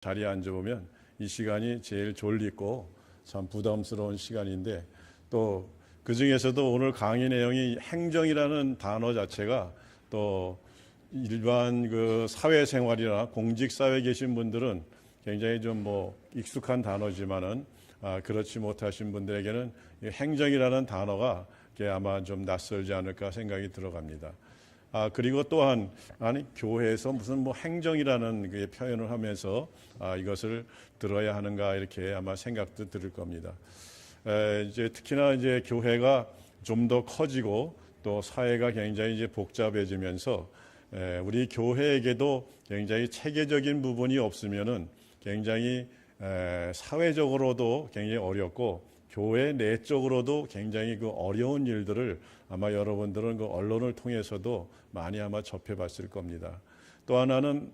자리에 앉아보면 이 시간이 제일 졸리고 참 부담스러운 시간인데 또 그 중에서도 오늘 강의 내용이 행정이라는 단어 자체가 또 일반 그 사회생활이나 공직사회에 계신 분들은 굉장히 좀 뭐 익숙한 단어지만은 아, 그렇지 못하신 분들에게는 이 행정이라는 단어가 아마 좀 낯설지 않을까 생각이 들어갑니다. 아, 그리고 또한, 아니, 교회에서 무슨 뭐 행정이라는 그 표현을 하면서 아, 이것을 들어야 하는가 이렇게 아마 생각도 들을 겁니다. 에, 이제 특히나 이제 교회가 좀 더 커지고 또 사회가 굉장히 이제 복잡해지면서 에, 우리 교회에게도 굉장히 체계적인 부분이 없으면은 굉장히 에, 사회적으로도 굉장히 어렵고 교회 내적으로도 굉장히 그 어려운 일들을 아마 여러분들은 그 언론을 통해서도 많이 아마 접해봤을 겁니다. 또 하나는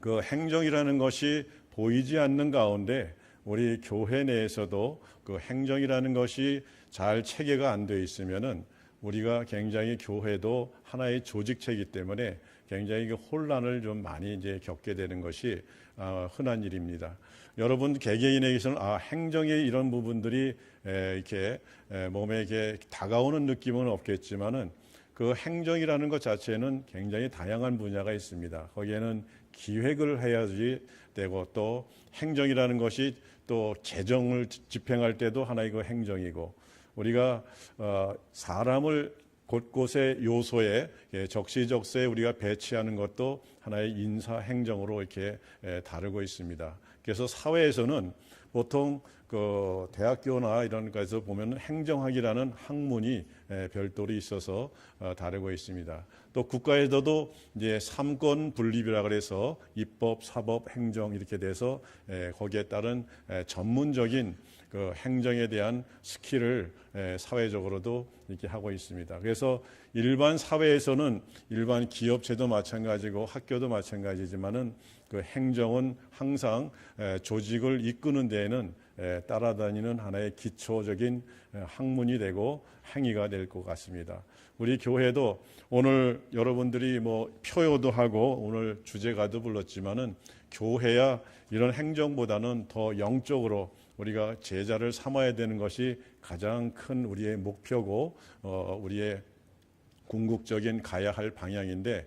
그 행정이라는 것이 보이지 않는 가운데 우리 교회 내에서도 그 행정이라는 것이 잘 체계가 안 돼 있으면은 우리가 굉장히 교회도 하나의 조직체이기 때문에 굉장히 그 혼란을 좀 많이 이제 겪게 되는 것이 아, 흔한 일입니다. 여러분 개개인에게서는 아 행정의 이런 부분들이 에, 이렇게 에, 몸에 이렇게 다가오는 느낌은 없겠지만은 그 행정이라는 것 자체는 굉장히 다양한 분야가 있습니다. 거기에는 기획을 해야지 되고 또 행정이라는 것이 또 재정을 집행할 때도 하나의 그 행정이고 우리가 어, 사람을 곳곳의 요소에 예, 적시적소에 우리가 배치하는 것도 하나의 인사 행정으로 이렇게 예, 다루고 있습니다. 그래서 사회에서는 보통 그 대학교나 이런 것에서 보면 행정학이라는 학문이 예, 별도로 있어서 어, 다루고 있습니다. 또 국가에서도 이제 삼권 분립이라 그래서 입법, 사법, 행정 이렇게 돼서 예, 거기에 따른 예, 전문적인 그 행정에 대한 스킬을 예, 사회적으로도 이렇게 하고 있습니다. 그래서 일반 사회에서는 일반 기업체도 마찬가지고 학교도 마찬가지지만은 그 행정은 항상 에, 조직을 이끄는 데에는 에, 따라다니는 하나의 기초적인 에, 학문이 되고 행위가 될 것 같습니다. 우리 교회도 오늘 여러분들이 뭐 표요도 하고 오늘 주제가도 불렀지만은 교회야 이런 행정보다는 더 영적으로 우리가 제자를 삼아야 되는 것이 가장 큰 우리의 목표고 어, 우리의 궁극적인 가야 할 방향인데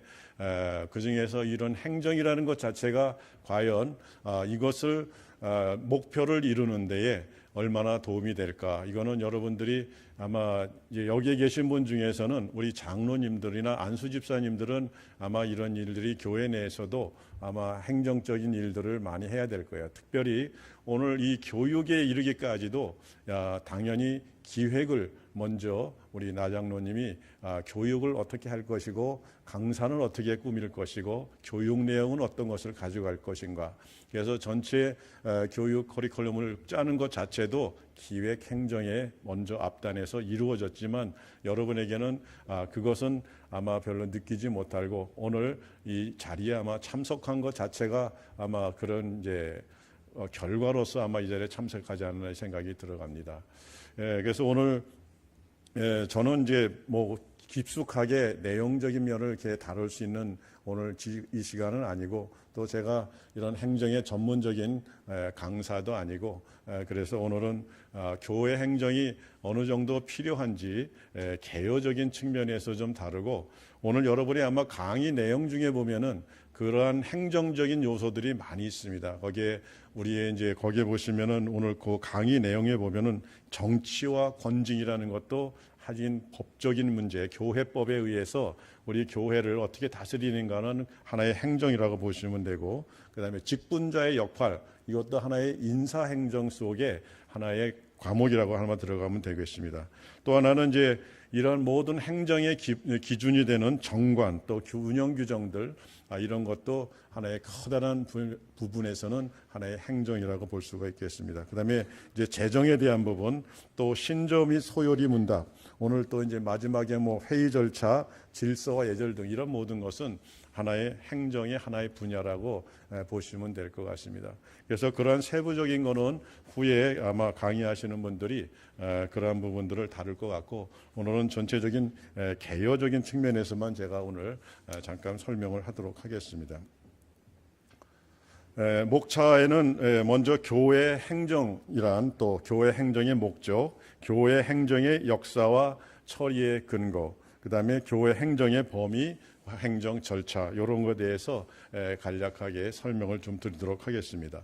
그 중에서 이런 행정이라는 것 자체가 과연 아, 이것을 아, 목표를 이루는 데에 얼마나 도움이 될까? 이거는 여러분들이 아마 여기에 계신 분 중에서는 우리 장로님들이나 안수 집사님들은 아마 이런 일들이 교회 내에서도 아마 행정적인 일들을 많이 해야 될 거예요. 특별히 오늘 이 교육에 이르기까지도 야, 당연히 기획을 먼저 우리 나장로님이 아, 교육을 어떻게 할 것이고 강사는 어떻게 꾸밀 것이고 교육 내용은 어떤 것을 가져갈 것인가. 그래서 전체 어, 교육 커리큘럼을 짜는 것 자체도 기획 행정에 먼저 앞단에서 이루어졌지만 여러분에게는 아, 그것은 아마 별로 느끼지 못하고 오늘 이 자리에 아마 참석한 것 자체가 아마 그런 이제 어, 결과로서 아마 이 자리에 참석하지 않나 생각이 들어갑니다. 예, 그래서 오늘 예, 저는 이제 뭐 깊숙하게 내용적인 면을 이렇게 다룰 수 있는 오늘 이 시간은 아니고 또 제가 이런 행정의 전문적인 강사도 아니고 그래서 오늘은 아, 교회 행정이 어느 정도 필요한지 개요적인 측면에서 좀 다루고 오늘 여러분이 아마 강의 내용 중에 보면은 그러한 행정적인 요소들이 많이 있습니다. 거기에 우리의 이제 거기에 보시면은 오늘 그 강의 내용에 보면은 정치와 권징이라는 것도 하진 법적인 문제, 교회법에 의해서 우리 교회를 어떻게 다스리는가는 하나의 행정이라고 보시면 되고, 그 다음에 직분자의 역할, 이것도 하나의 인사행정 속에 하나의 과목이라고 하나 들어가면 되겠습니다. 또 하나는 이제 이런 모든 행정의 기, 준이 되는 정관, 또 운영 규정들, 아, 이런 것도 하나의 커다란 부, 부분에서는 하나의 행정이라고 볼 수가 있겠습니다. 그 다음에 이제 재정에 대한 부분, 또 신조 및 소요리 문답, 오늘 또 이제 마지막에 뭐 회의 절차, 질서와 예절 등 이런 모든 것은 하나의 행정의 하나의 분야라고 보시면 될 것 같습니다. 그래서 그러한 세부적인 거는 후에 아마 강의하시는 분들이 그러한 부분들을 다룰 것 같고 오늘은 전체적인 개요적인 측면에서만 제가 오늘 잠깐 설명을 하도록 하겠습니다. 에, 목차에는 에, 먼저 교회 행정이란 또 교회 행정의 목적, 교회 행정의 역사와 처리의 근거, 그 다음에 교회 행정의 범위, 행정 절차 이런 것에 대해서 에, 간략하게 설명을 좀 드리도록 하겠습니다.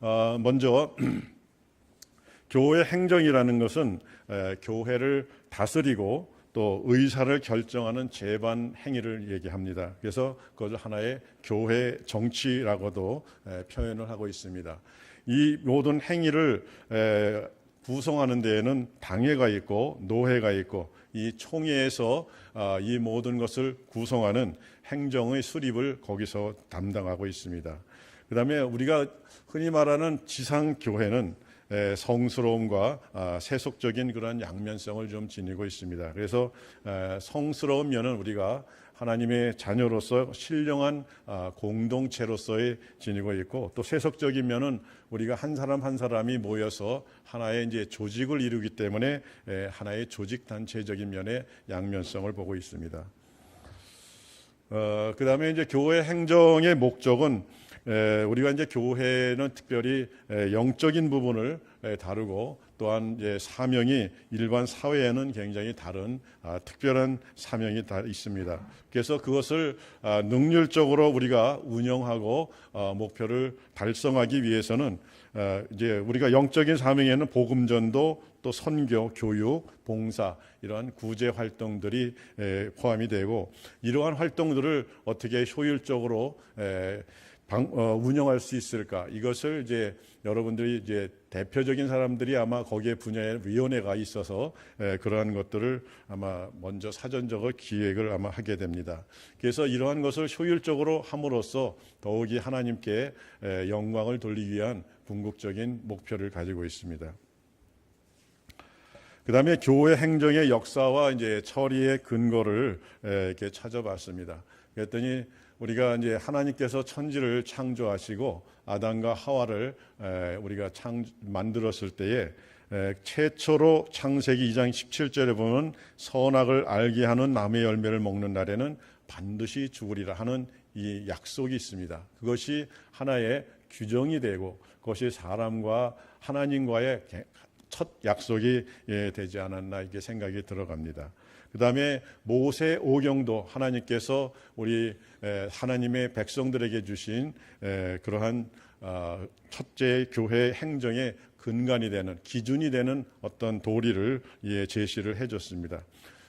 어, 먼저 교회 행정이라는 것은 에, 교회를 다스리고 또 의사를 결정하는 재반 행위를 얘기합니다. 그래서 그것을 하나의 교회 정치라고도 에, 표현을 하고 있습니다. 이 모든 행위를 에, 구성하는 데에는 당회가 있고 노회가 있고 이 총회에서 아, 이 모든 것을 구성하는 행정의 수립을 거기서 담당하고 있습니다. 그 다음에 우리가 흔히 말하는 지상 교회는 에, 성스러움과 아, 세속적인 그런 양면성을 좀 지니고 있습니다. 그래서 에, 성스러운 면은 우리가 하나님의 자녀로서 신령한 아, 공동체로서의 지니고 있고 또 세속적인 면은 우리가 한 사람 한 사람이 모여서 하나의 이제 조직을 이루기 때문에 에, 하나의 조직 단체적인 면의 양면성을 보고 있습니다. 어, 그 다음에 이제 교회 행정의 목적은 에, 우리가 이제 교회는 특별히 에, 영적인 부분을 에, 다루고 또한 이제 사명이 일반 사회에는 굉장히 다른 아, 특별한 사명이 다 있습니다. 그래서 그것을 아, 능률적으로 우리가 운영하고 아, 목표를 달성하기 위해서는 아, 이제 우리가 영적인 사명에는 복음 전도 또 선교, 교육, 봉사 이러한 구제 활동들이 에, 포함이 되고 이러한 활동들을 어떻게 효율적으로 에, 방, 어, 운영할 수 있을까? 이것을 이제 여러분들이 이제 대표적인 사람들이 아마 거기에 분야에 위원회가 있어서 에, 그러한 것들을 아마 먼저 사전적으로 기획을 아마 하게 됩니다. 그래서 이러한 것을 효율적으로 함으로써 더욱이 하나님께 에, 영광을 돌리기 위한 궁극적인 목표를 가지고 있습니다. 그 다음에 교회 행정의 역사와 이제 처리의 근거를 에, 이렇게 찾아봤습니다. 그랬더니 우리가 이제 하나님께서 천지를 창조하시고 아담과 하와를 에, 우리가 창 만들었을 때에 에, 최초로 창세기 2장 17절에 보면 선악을 알게 하는 나무의 열매를 먹는 날에는 반드시 죽으리라 하는 이 약속이 있습니다. 그것이 하나의 규정이 되고 그것이 사람과 하나님과의 첫 약속이 예, 되지 않았나 이게 생각이 들어갑니다. 그 다음에 모세 오경도 하나님께서 우리 에, 하나님의 백성들에게 주신 에, 그러한 아, 첫째 교회 행정의 근간이 되는 기준이 되는 어떤 도리를 예, 제시를 해줬습니다.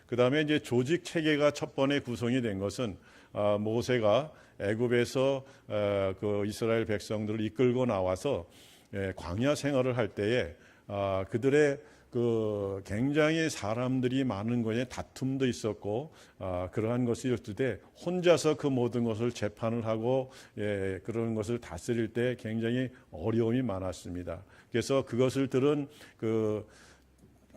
그 다음에 이제 조직 체계가 첫 번에 구성이 된 것은 아, 모세가 애굽에서 어, 그 이스라엘 백성들을 이끌고 나와서 예, 광야 생활을 할 때에 아, 그들의 그 굉장히 사람들이 많은 거에 다툼도 있었고 아, 그러한 것이 있을 때 혼자서 그 모든 것을 재판을 하고 예, 그런 것을 다스릴 때 굉장히 어려움이 많았습니다. 그래서 그것을 들은 그,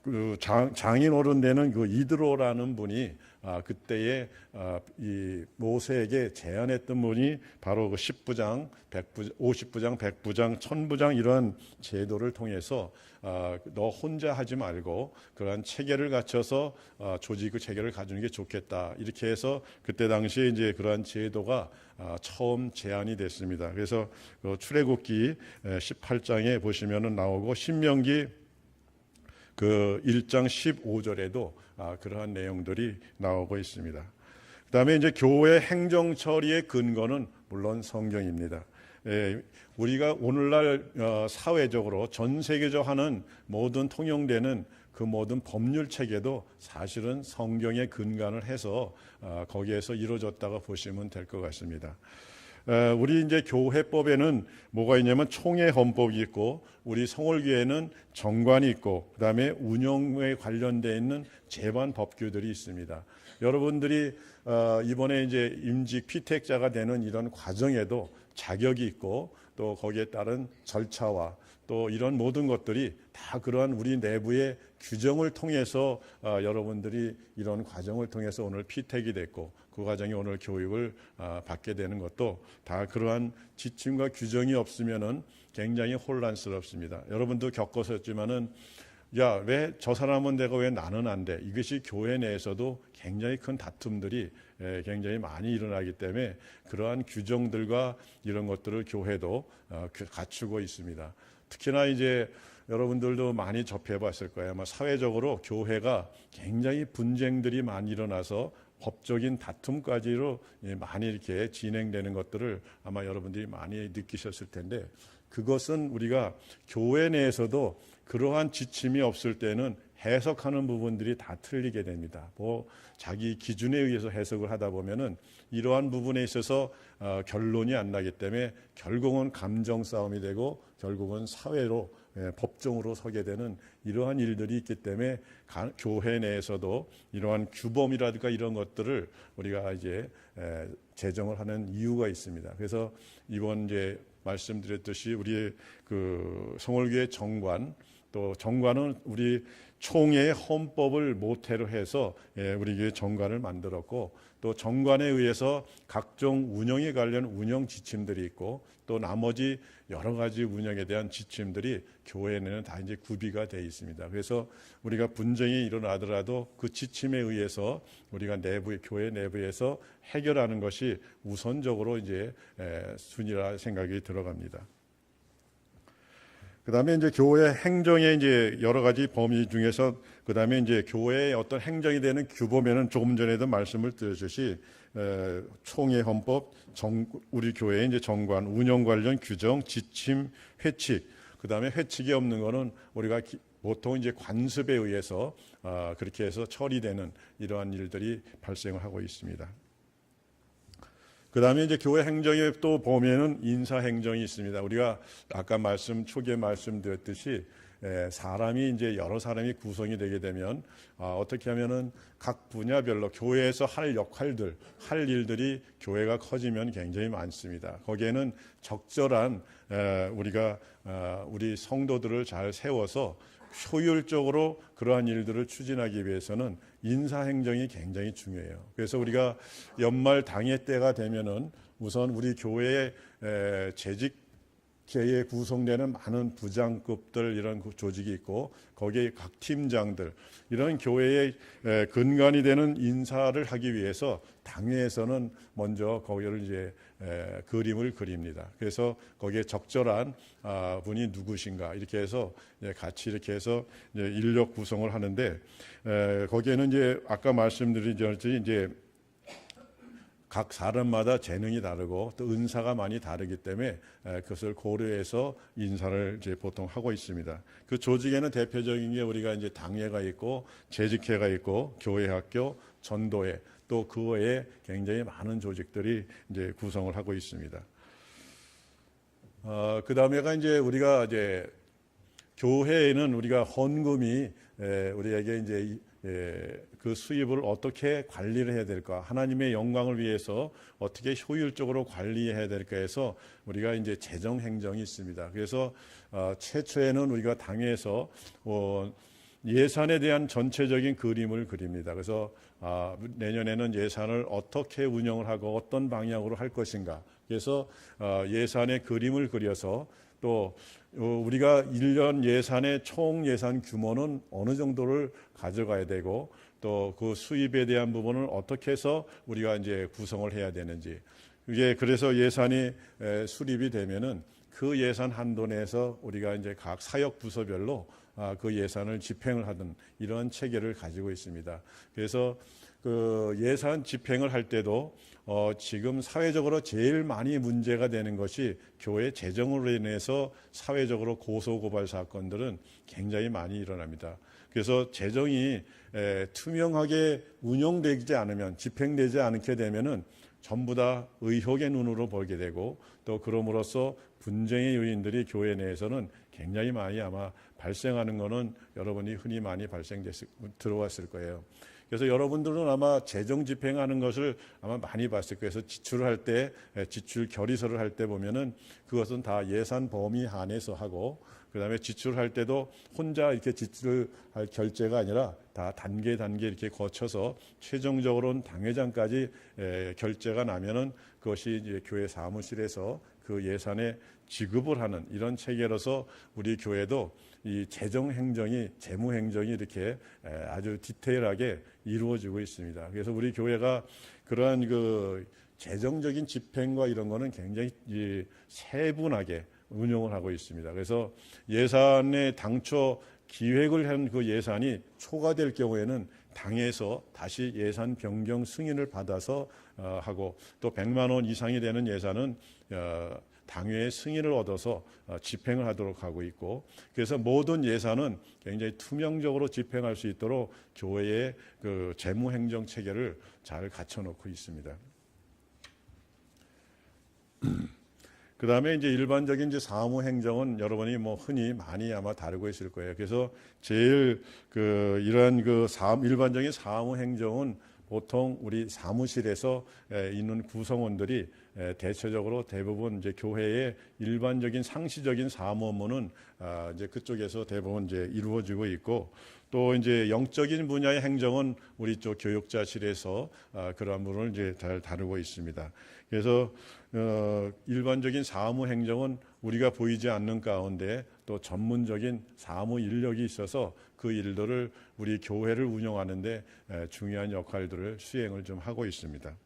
그 장, 장인 어른 되는 그 이드로라는 분이 아, 그때에 아, 이 모세에게 제안했던 분이 바로 그 10부장, 100부, 50부장, 100부장, 1000부장 이러한 제도를 통해서 아, 너 혼자 하지 말고 그러한 체계를 갖춰서 아, 조직 의 체계를 가지는 게 좋겠다. 이렇게 해서 그때 당시에 이제 그러한 제도가 아, 처음 제안이 됐습니다. 그래서 그 출애굽기 18장에 보시면은 나오고 신명기 그 1장 15절에도 아, 그러한 내용들이 나오고 있습니다. 그 다음에 이제 교회 행정 처리의 근거는 물론 성경입니다. 예, 우리가 오늘날 어, 사회적으로 전 세계적 하는 모든 통용되는 그 모든 법률 체계도 사실은 성경에 근간을 해서 어, 거기에서 이루어졌다고 보시면 될 것 같습니다. 에, 우리 이제 교회법에는 뭐가 있냐면 총회 헌법이 있고 우리 성월교회는 정관이 있고 그다음에 운영에 관련돼 있는 재반 법규들이 있습니다. 여러분들이 어, 이번에 이제 임직 피택자가 되는 이런 과정에도 자격이 있고 또 거기에 따른 절차와 또 이런 모든 것들이 다 그러한 우리 내부의 규정을 통해서 어, 여러분들이 이런 과정을 통해서 오늘 피택이 됐고 그 과정이 오늘 교육을 어, 받게 되는 것도 다 그러한 지침과 규정이 없으면은 굉장히 혼란스럽습니다. 여러분도 겪으셨지만은 야, 왜 저 사람은 되고 왜 나는 안 돼? 이것이 교회 내에서도 굉장히 큰 다툼들이 에, 굉장히 많이 일어나기 때문에 그러한 규정들과 이런 것들을 교회도 어, 그- 갖추고 있습니다. 특히나 이제 여러분들도 많이 접해 봤을 거예요. 아마 사회적으로 교회가 굉장히 분쟁들이 많이 일어나서 법적인 다툼까지로 예, 많이 이렇게 진행되는 것들을 아마 여러분들이 많이 느끼셨을 텐데 그것은 우리가 교회 내에서도 그러한 지침이 없을 때는 해석하는 부분들이 다 틀리게 됩니다. 뭐 자기 기준에 의해서 해석을 하다 보면은 이러한 부분에 있어서 어, 결론이 안 나기 때문에 결국은 감정 싸움이 되고 결국은 사회로 예, 법정으로 서게 되는 이러한 일들이 있기 때문에 가- 교회 내에서도 이러한 규범이라든가 이런 것들을 우리가 이제 에, 제정을 하는 이유가 있습니다. 그래서 이번 이제 말씀드렸듯이 우리 그 성월교회 정관 또 정관은 우리 총회의 헌법을 모태로 해서 예, 우리 교회 정관을 만들었고 또 정관에 의해서 각종 운영에 관련 운영 지침들이 있고 또 나머지 여러 가지 운영에 대한 지침들이 교회에는 다 이제 구비가 되어 있습니다. 그래서 우리가 분쟁이 일어나더라도 그 지침에 의해서 우리가 내부 교회 내부에서 해결하는 것이 우선적으로 이제 에, 순위라 생각이 들어갑니다. 그다음에 이제 교회 행정의 이제 여러 가지 범위 중에서 그다음에 이제 교회의 어떤 행정이 되는 규범에는 조금 전에도 말씀을 드렸듯이 에, 총회 헌법, 정, 우리 교회의 이제 정관, 운영 관련 규정, 지침, 회칙. 그다음에 회칙이 없는 거는 우리가 기- 보통 이제 관습에 의해서 아, 그렇게 해서 처리되는 이러한 일들이 발생을 하고 있습니다. 그 다음에 이제 교회 행정에 또 보면은 인사 행정이 있습니다. 우리가 아까 말씀, 초기에 말씀드렸듯이 에, 사람이 이제 여러 사람이 구성이 되게 되면 아, 어떻게 하면은 각 분야별로 교회에서 할 역할들, 할 일들이 교회가 커지면 굉장히 많습니다. 거기에는 적절한 에, 우리가 아, 우리 성도들을 잘 세워서 효율적으로 그러한 일들을 추진하기 위해서는 인사 행정이 굉장히 중요해요. 그래서 우리가 연말 당회 때가 되면은 우선 우리 교회의 에, 재직 계에 구성되는 많은 부장급들 이런 그 조직이 있고 거기에 각 팀장들 이런 교회의 에, 근간이 되는 인사를 하기 위해서 당회에서는 먼저 거기를 이제 에, 그림을 그립니다. 그래서 거기에 적절한 아, 분이 누구신가 이렇게 해서 이제 같이 이렇게 해서 인력 구성을 하는데 에, 거기에는 이제 아까 말씀드린 이제 각 사람마다 재능이 다르고 또 은사가 많이 다르기 때문에 에, 그것을 고려해서 인사를 이제 보통 하고 있습니다. 그 조직에는 대표적인 게 우리가 이제 당회가 있고 재직회가 있고 교회 학교, 전도회 또 그 외에 굉장히 많은 조직들이 이제 구성을 하고 있습니다. 어, 그 다음에가 이제 우리가 이제 교회에는 우리가 헌금이 에, 우리에게 이제 이- 에, 그 수입을 어떻게 관리를 해야 될까 하나님의 영광을 위해서 어떻게 효율적으로 관리해야 될까 해서 우리가 이제 재정 행정이 있습니다. 그래서 어, 최초에는 우리가 당에서 어, 예산에 대한 전체적인 그림을 그립니다. 그래서 아, 내년에는 예산을 어떻게 운영을 하고 어떤 방향으로 할 것인가. 그래서 어, 예산의 그림을 그려서 또 어, 우리가 1년 예산의 총 예산 규모는 어느 정도를 가져가야 되고 또 그 수입에 대한 부분을 어떻게 해서 우리가 이제 구성을 해야 되는지 이게 그래서 예산이 에, 수립이 되면은 그 예산 한도 내에서 우리가 이제 각 사역 부서별로 아, 그 예산을 집행을 하는 이런 체계를 가지고 있습니다. 그래서 그 예산 집행을 할 때도 어, 지금 사회적으로 제일 많이 문제가 되는 것이 교회 재정으로 인해서 사회적으로 고소 고발 사건들은 굉장히 많이 일어납니다. 그래서 재정이 에, 투명하게 운영되지 않으면 집행되지 않게 되면은 전부 다 의혹의 눈으로 보게 되고 또 그럼으로써 분쟁의 요인들이 교회 내에서는 굉장히 많이 아마 발생하는 것은 여러분이 흔히 많이 발생됐을 들어왔을 거예요. 그래서 여러분들은 아마 재정 집행하는 것을 아마 많이 봤을 거예요. 그래서 지출할 때 에, 지출 결의서를 할 때 보면은 그것은 다 예산 범위 안에서 하고 그다음에 지출할 때도 혼자 이렇게 지출할 결제가 아니라 다 단계 단계 이렇게 거쳐서 최종적으로는 당회장까지 에, 결제가 나면은 그것이 이제 교회 사무실에서 그 예산에 지급을 하는 이런 체계로서 우리 교회도 이 재정 행정이 재무 행정이 이렇게 에, 아주 디테일하게 이루어지고 있습니다. 그래서 우리 교회가 그러한 그 재정적인 집행과 이런 거는 굉장히 이 세분하게 운영을 하고 있습니다. 그래서 예산에 당초 기획을 한 그 예산이 초과될 경우에는 당에서 다시 예산 변경 승인을 받아서 어, 하고 또 100만 원 이상이 되는 예산은 어, 당회의 승인을 얻어서 어, 집행을 하도록 하고 있고 그래서 모든 예산은 굉장히 투명적으로 집행할 수 있도록 교회의 그 재무 행정 체계를 잘 갖춰 놓고 있습니다. 그 다음에 이제 일반적인 이제 사무 행정은 여러분이 뭐 흔히 많이 아마 다루고 있을 거예요. 그래서 제일 그 이러한 그 사무, 일반적인 사무 행정은 보통 우리 사무실에서 에, 있는 구성원들이 에, 대체적으로 대부분 이제 교회의 일반적인 상시적인 사무 업무는 아, 이제 그쪽에서 대부분 이제 이루어지고 있고 또 이제 영적인 분야의 행정은 우리 쪽 교육자실에서 아, 그러한 부분을 이제 잘 다루고 있습니다. 그래서 어, 일반적인 사무 행정은 우리가 보이지 않는 가운데 또 전문적인 사무 인력이 있어서 그 일들을 우리 교회를 운영하는데 에, 중요한 역할들을 수행을 좀 하고 있습니다.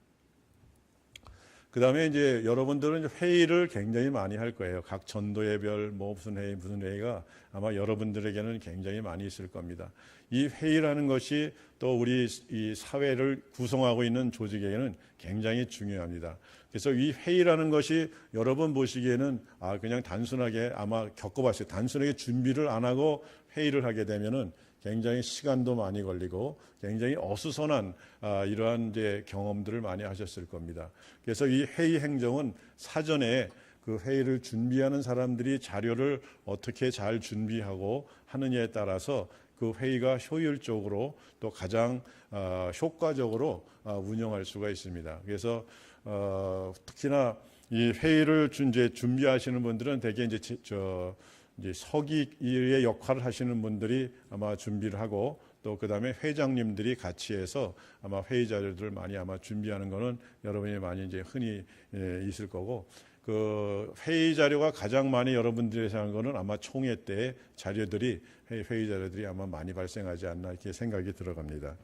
그 다음에 이제 여러분들은 회의를 굉장히 많이 할 거예요. 각 전도예별 뭐 무슨 회의 무슨 회의가 아마 여러분들에게는 굉장히 많이 있을 겁니다. 이 회의라는 것이 또 우리 이 사회를 구성하고 있는 조직에게는 굉장히 중요합니다. 그래서 이 회의라는 것이 여러분 보시기에는 아 그냥 단순하게 아마 겪어봤어요. 단순하게 준비를 안 하고 회의를 하게 되면은 굉장히 시간도 많이 걸리고 굉장히 어수선한 아, 이러한 이제 경험들을 많이 하셨을 겁니다. 그래서 이 회의 행정은 사전에 그 회의를 준비하는 사람들이 자료를 어떻게 잘 준비하고 하느냐에 따라서 그 회의가 효율적으로 또 가장 어, 효과적으로 어, 운영할 수가 있습니다. 그래서 어, 특히나 이 회의를 이제 준비하시는 분들은 대개 이제 저 이제 서기의 역할을 하시는 분들이 아마 준비를 하고 또 그다음에 회장님들이 같이 해서 아마 회의 자료들을 많이 아마 준비하는 거는 여러분이 많이 이제 흔히 예, 있을 거고 그 회의 자료가 가장 많이 여러분들이 생각한 거는 아마 총회 때 자료들이 회의, 자료들이 아마 많이 발생하지 않나 이렇게 생각이 들어갑니다.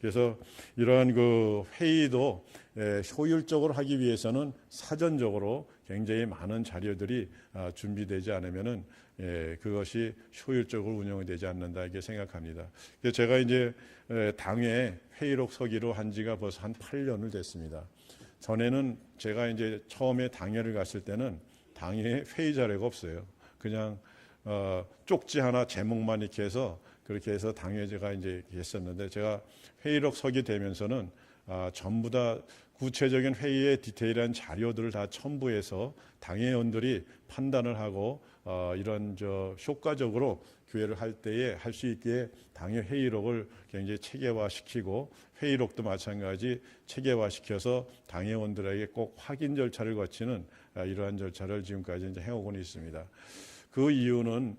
그래서 이러한 그 회의도 예, 효율적으로 하기 위해서는 사전적으로 굉장히 많은 자료들이 아, 준비되지 않으면은 예, 그것이 효율적으로 운영이 되지 않는다 이렇게 생각합니다. 제가 이제 예, 당에 회의록 서기로 한 지가 벌써 한 8년을 됐습니다. 전에는 제가 이제 처음에 당회를 갔을 때는 당회 회의 자료가 없어요. 그냥 어, 쪽지 하나 제목만 이렇게 해서 그렇게 해서 당회 제가 이제 했었는데 제가 회의록 서기 되면서는 아, 전부 다 구체적인 회의의 디테일한 자료들을 다 첨부해서 당회원들이 판단을 하고 어, 이런 저 효과적으로 교회를 할 때에 할 수 있게 당회 회의록을 굉장히 체계화시키고 회의록도 마찬가지 체계화시켜서 당회원들에게 꼭 확인 절차를 거치는 아, 이러한 절차를 지금까지 이제 해오고는 있습니다. 그 이유는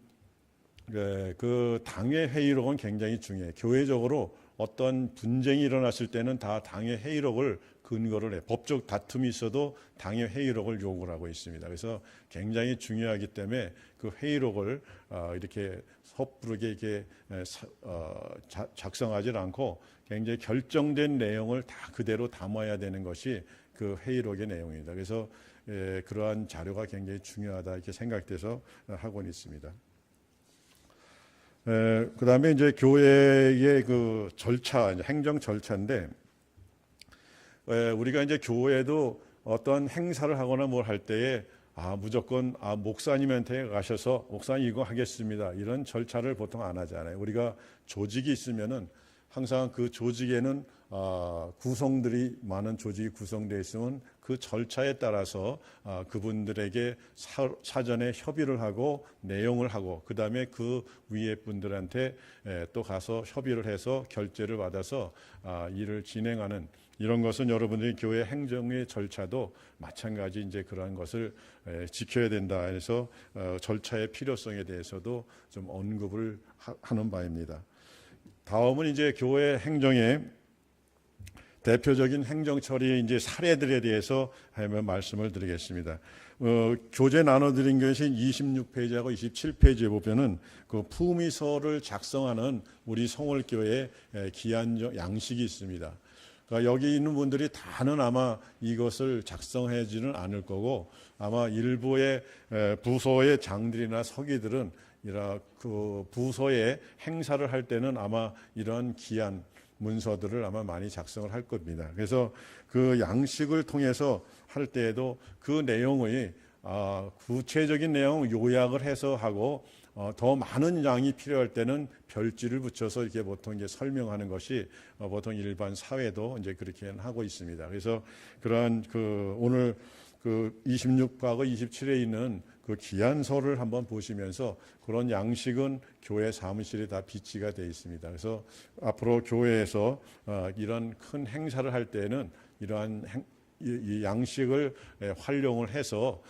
그, 그 당회 회의록은 굉장히 중요해요. 교회적으로 어떤 분쟁이 일어났을 때는 다 당의 회의록을 근거를 해 법적 다툼이 있어도 당의 회의록을 요구를 하고 있습니다. 그래서 굉장히 중요하기 때문에 그 회의록을 어, 이렇게 섣부르게 이렇게 어, 작성하지 않고 굉장히 결정된 내용을 다 그대로 담아야 되는 것이 그 회의록의 내용입니다. 그래서 예, 그러한 자료가 굉장히 중요하다 이렇게 생각돼서 하고는 있습니다. 그 다음에 이제 교회의 그 절차, 행정 절차인데, 에, 우리가 이제 교회도 어떤 행사를 하거나 뭘 할 때에 아, 무조건 아, 목사님한테 가셔서 목사님 이거 하겠습니다. 이런 절차를 보통 안 하잖아요. 우리가 조직이 있으면은 항상 그 조직에는 어, 구성들이 많은 조직이 구성되어 있으면 그 절차에 따라서 어, 그분들에게 사, 전에 협의를 하고 내용을 하고 그 다음에 그 위에 분들한테 에, 또 가서 협의를 해서 결제를 받아서 어, 일을 진행하는 이런 것은 여러분들이 교회 행정의 절차도 마찬가지 이제 그러한 것을 에, 지켜야 된다. 해서 어, 절차의 필요성에 대해서도 좀 언급을 하, 하는 바입니다. 다음은 이제 교회 행정의 대표적인 행정 처리의 이제 사례들에 대해서 말씀을 드리겠습니다. 어, 교재 나눠드린 것이 26페이지하고 27페이지에 보면은 그 품위서를 작성하는 우리 성월교회 기한 양식이 있습니다. 그러니까 여기 있는 분들이 다는 아마 이것을 작성하지는 않을 거고 아마 일부의 에, 부서의 장들이나 서기들은 이라 그 부서의 행사를 할 때는 아마 이런 기한 문서들을 아마 많이 작성을 할 겁니다. 그래서 그 양식을 통해서 할 때에도 그 내용의 아, 구체적인 내용 요약을 해서 하고 어, 더 많은 양이 필요할 때는 별지를 붙여서 이렇게 보통 이제 설명하는 것이 어, 보통 일반 사회도 이제 그렇게 하고 있습니다. 그래서 그러한 그 오늘 그 26과거 27에 있는 그 기한서를 한번 보시면서 그런 양식은 교회 사무실에 다 비치가 되어 있습니다. 그래서 앞으로 교회에서 어, 이런 큰 행사를 할 때는 이러한 행, 이 양식을 활용을 해서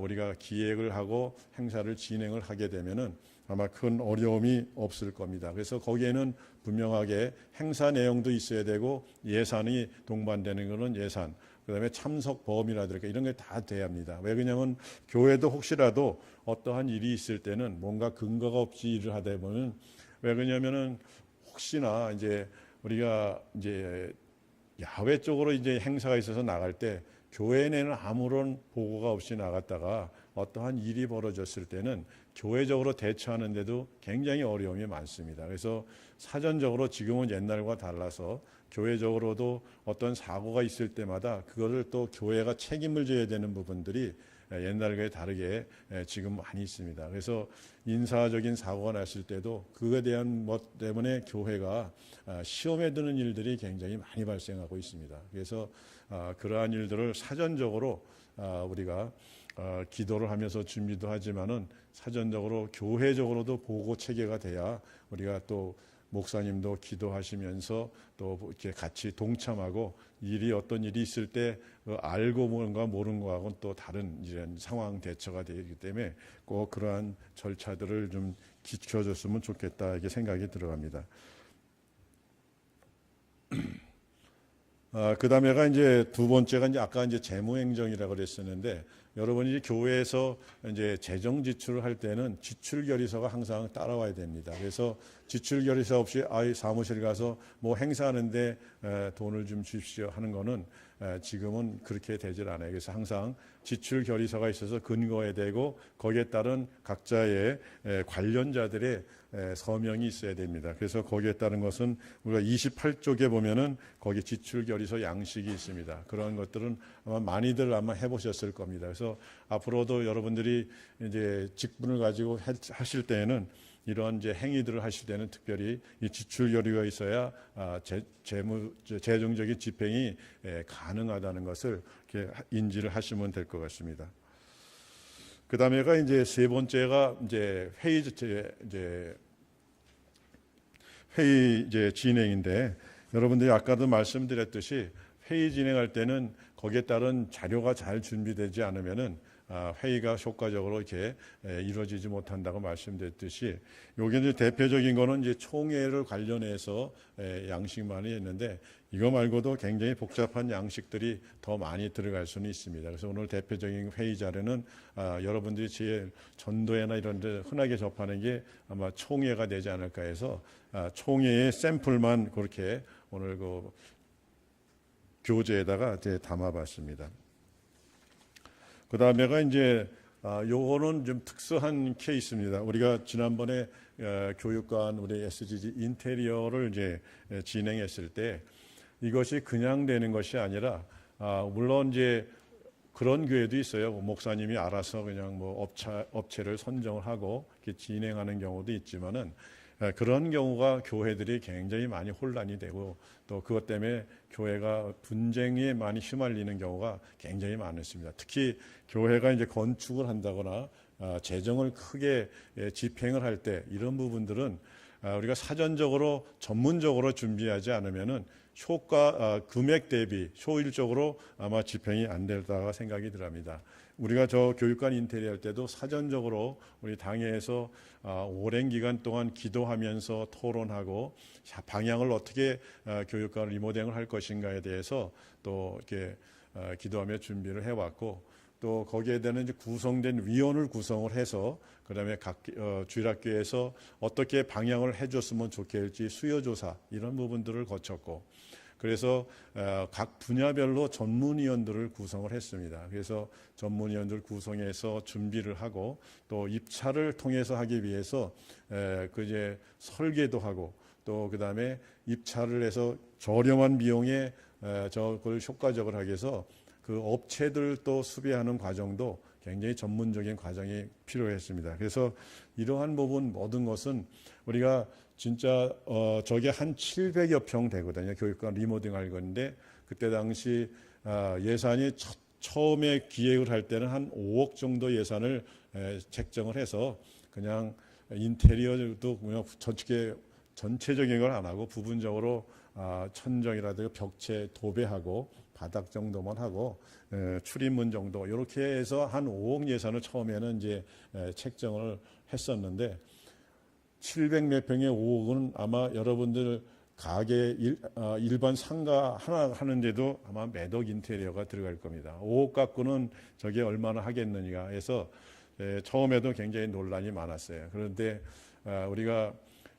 우리가 기획을 하고 행사를 진행을 하게 되면은 아마 큰 어려움이 없을 겁니다. 그래서 거기에는 분명하게 행사 내용도 있어야 되고 예산이 동반되는 것은 예산, 그다음에 참석 범위라든가 이런 게 다 돼야 합니다. 왜 그러냐면 교회도 혹시라도 어떠한 일이 있을 때는 뭔가 근거가 없이 일을 하다 보면 왜 그러냐면은 혹시나 이제 우리가 이제 야외 쪽으로 이제 행사가 있어서 나갈 때 교회 내는 아무런 보고가 없이 나갔다가 어떠한 일이 벌어졌을 때는 교회적으로 대처하는데도 굉장히 어려움이 많습니다. 그래서 사전적으로 지금은 옛날과 달라서 교회적으로도 어떤 사고가 있을 때마다 그것을 또 교회가 책임을 져야 되는 부분들이 옛날과 다르게 지금 많이 있습니다. 그래서 인사적인 사고가 났을 때도 그거에 대한 것 때문에 교회가 시험에 드는 일들이 굉장히 많이 발생하고 있습니다. 그래서 그러한 일들을 사전적으로 우리가 기도를 하면서 준비도 하지만은 사전적으로 교회적으로도 보고 체계가 돼야 우리가 또 목사님도 기도하시면서 또 이렇게 같이 동참하고 일이 어떤 일이 있을 때그 알고 뭔가 모르는 거하고는 또 다른 이런 상황 대처가 되기 때문에 꼭 그러한 절차들을 좀 지켜줬으면 좋겠다 이게 생각이 들어갑니다. 아, 그 다음에가 이제 두 번째가 이제 아까 이제 재무행정이라고 그랬었는데 여러분이 교회에서 이제 재정 지출을 할 때는 지출 결의서가 항상 따라와야 됩니다. 그래서 지출 결의서 없이 아이 사무실 가서 뭐 행사하는데 돈을 좀 주십시오 하는 거는 지금은 그렇게 되질 않아요. 그래서 항상 지출 결의서가 있어서 근거에 되고 거기에 따른 각자의 관련자들의 서명이 있어야 됩니다. 그래서 거기에 따른 것은 우리가 28쪽에 보면은 거기 지출 결의서 양식이 있습니다. 그런 것들은 아마 많이들 아마 해보셨을 겁니다. 그래서 앞으로도 여러분들이 이제 직분을 가지고 하실 때에는 이러한 이제 행위들을 하실 때는 특별히 이 지출 여유가 있어야 아, 재, 재무 재정적인 집행이 가능하다는 것을 이렇게 인지를 하시면 될 것 같습니다. 그 다음에가 이제 세 번째가 이제 회의 이제 회의 이제 진행인데 여러분들이 아까도 말씀드렸듯이 회의 진행할 때는 거기에 따른 자료가 잘 준비되지 않으면은 아, 회의가 효과적으로 이렇게 이루어지지 못한다고 말씀드렸듯이 여기 이제 대표적인 거는 이제 총회를 관련해서 양식만이 있는데 이거 말고도 굉장히 복잡한 양식들이 더 많이 들어갈 수는 있습니다. 그래서 오늘 대표적인 회의 자료는 아, 여러분들이 제일 전도회나 이런 데 흔하게 접하는 게 아마 총회가 되지 않을까 해서 아, 총회의 샘플만 그렇게 오늘 그 교재에다가 담아봤습니다. 그 다음에가 이제 아, 요거는 좀 특수한 케이스입니다. 우리가 지난번에 어, 교육관 우리 SGG 인테리어를 이제 진행했을 때 이것이 그냥 되는 것이 아니라 아, 물론 이제 그런 교회도 있어요. 목사님이 알아서 그냥 뭐 업체, 업체를 선정을 하고 이렇게 진행하는 경우도 있지만은 예, 그런 경우가 교회들이 굉장히 많이 혼란이 되고 또 그것 때문에 교회가 분쟁에 많이 휘말리는 경우가 굉장히 많습니다. 특히 교회가 이제 건축을 한다거나 아, 재정을 크게 예, 집행을 할 때 이런 부분들은 아, 우리가 사전적으로 전문적으로 준비하지 않으면은 효과 아, 금액 대비 효율적으로 아마 집행이 안 될다가 생각이 들합니다. 우리가 저 교육관 인테리어 할 때도 사전적으로 우리 당회에서 아, 오랜 기간 동안 기도하면서 토론하고 자, 방향을 어떻게 아, 교육관 리모델링을 할 것인가에 대해서 또 이렇게 아, 기도하며 준비를 해왔고 또 거기에 대한 이제 구성된 위원을 구성을 해서 그다음에 각 어, 주일학교에서 어떻게 방향을 해줬으면 좋겠을지 수요조사 이런 부분들을 거쳤고 그래서 어, 각 분야별로 전문위원들을 구성을 했습니다. 그래서 전문위원들 구성해서 준비를 하고 또 입찰을 통해서 하기 위해서 에, 그 이제 설계도 하고 또 그다음에 입찰을 해서 저렴한 비용에 에, 저걸 효과적으로 하기 위해서 그 업체들도 수배하는 과정도 굉장히 전문적인 과정이 필요했습니다. 그래서 이러한 부분 모든 것은 우리가 진짜 어 저게 한 700여 평 되거든요. 교육관 리모딩 할 건데 그때 당시 아, 예산이 첫, 처음에 기획을 할 때는 한 5억 정도 예산을 에, 책정을 해서 그냥 인테리어도 그냥 전체 전체적인 걸 안 하고 부분적으로 아, 천정이라든가 벽체 도배하고 바닥 정도만 하고 에, 출입문 정도 이렇게 해서 한 5억 예산을 처음에는 이제 에, 책정을 했었는데 700 몇 평의 5억은 아마 여러분들 가게 일, 아, 일반 상가 하나 하는데도 아마 매덕 인테리어가 들어갈 겁니다. 5억 갖고는 저게 얼마나 하겠느냐 해서 에, 처음에도 굉장히 논란이 많았어요. 그런데 아, 우리가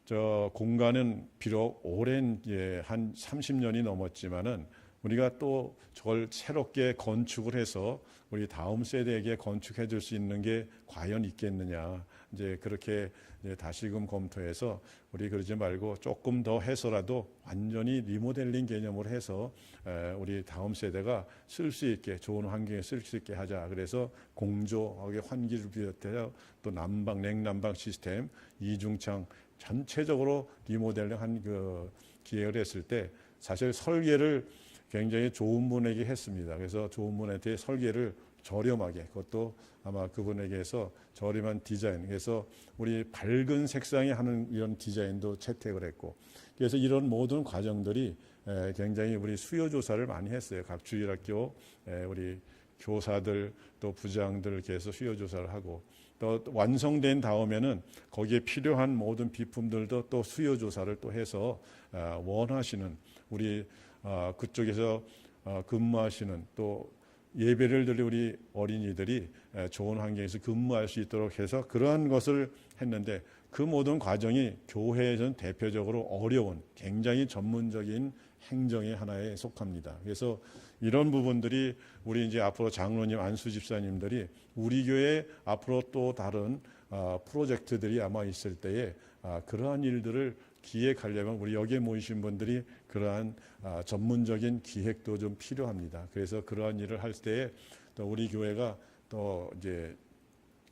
저 공간은 비록 오랜 예, 한 30년이 넘었지만은 우리가 또 저걸 새롭게 건축을 해서 우리 다음 세대에게 건축해 줄 수 있는 게 과연 있겠느냐. 이제 그렇게 다시금 검토해서 우리 그러지 말고 조금 더 해서라도 완전히 리모델링 개념으로 해서 에, 우리 다음 세대가 쓸 수 있게 좋은 환경에 쓸 수 있게 하자. 그래서 공조하게 환기를 비롯해서 또 난방, 냉난방 시스템, 이중창 전체적으로 리모델링 한 그 기획을 했을 때 사실 설계를 굉장히 좋은 분에게 했습니다. 그래서 좋은 분한테 설계를 저렴하게 그것도 아마 그분에게서 저렴한 디자인 그래서 우리 밝은 색상이 하는 이런 디자인도 채택을 했고 그래서 이런 모든 과정들이 에, 굉장히 우리 수요 조사를 많이 했어요. 각 주일학교 에, 우리 교사들 또 부장들 이렇게 해서 수요 조사를 하고 또 완성된 다음에는 거기에 필요한 모든 비품들도 또 수요 조사를 또 해서 아, 원하시는 우리 아, 그쪽에서 아, 근무하시는 또 예배를 드릴 우리 어린이들이 에, 좋은 환경에서 근무할 수 있도록 해서 그러한 것을 했는데 그 모든 과정이 교회에서는 대표적으로 어려운 굉장히 전문적인 행정의 하나에 속합니다. 그래서 이런 부분들이 우리 이제 앞으로 장로님, 안수 집사님들이 우리 교회 앞으로 또 다른 아, 프로젝트들이 아마 있을 때에 아, 그러한 일들을 기획하려면 우리 여기에 모이신 분들이 그러한 아, 전문적인 기획도 좀 필요합니다. 그래서 그러한 일을 할 때에 또 우리 교회가 또 이제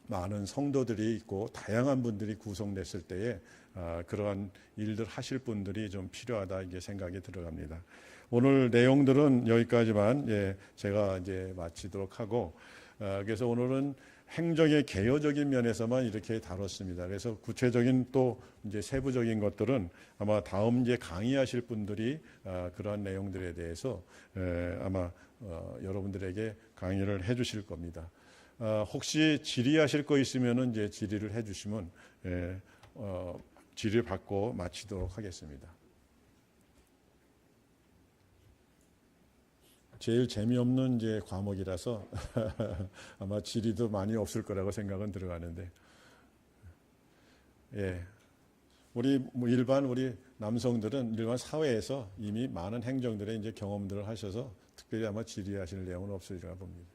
많은 성도들이 있고 다양한 분들이 구성됐을 때에 아, 그러한 일들 하실 분들이 좀 필요하다 이게 생각이 들어갑니다. 오늘 내용들은 여기까지만 예, 제가 이제 마치도록 하고 아, 그래서 오늘은 행정의 개요적인 면에서만 이렇게 다뤘습니다. 그래서 구체적인 또 이제 세부적인 것들은 아마 다음 이제 강의하실 분들이 아, 그러한 내용들에 대해서 에, 아마 어, 여러분들에게 강의를 해주실 겁니다. 아, 혹시 질의하실 거 있으면은 이제 질의를 해주시면 예, 어, 질의 받고 마치도록 하겠습니다. 제일 재미없는 이제 과목이라서 아마 질의도 많이 없을 거라고 생각은 들어가는데, 예, 우리 뭐 일반 우리 남성들은 일반 사회에서 이미 많은 행정들의 이제 경험들을 하셔서 특별히 아마 질의하실 내용은 없으리라 봅니다.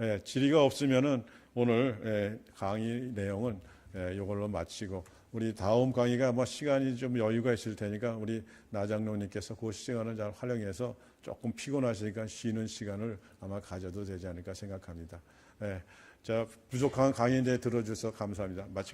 예, 질의가 없으면은 오늘 예, 강의 내용은 예, 이걸로 마치고 우리 다음 강의가 아마 시간이 좀 여유가 있을 테니까 우리 나장로님께서 그 시간을 잘 활용해서 조금 피곤하시니까 쉬는 시간을 아마 가져도 되지 않을까 생각합니다. 예, 자 부족한 대해 들어주셔서 감사합니다. 마치.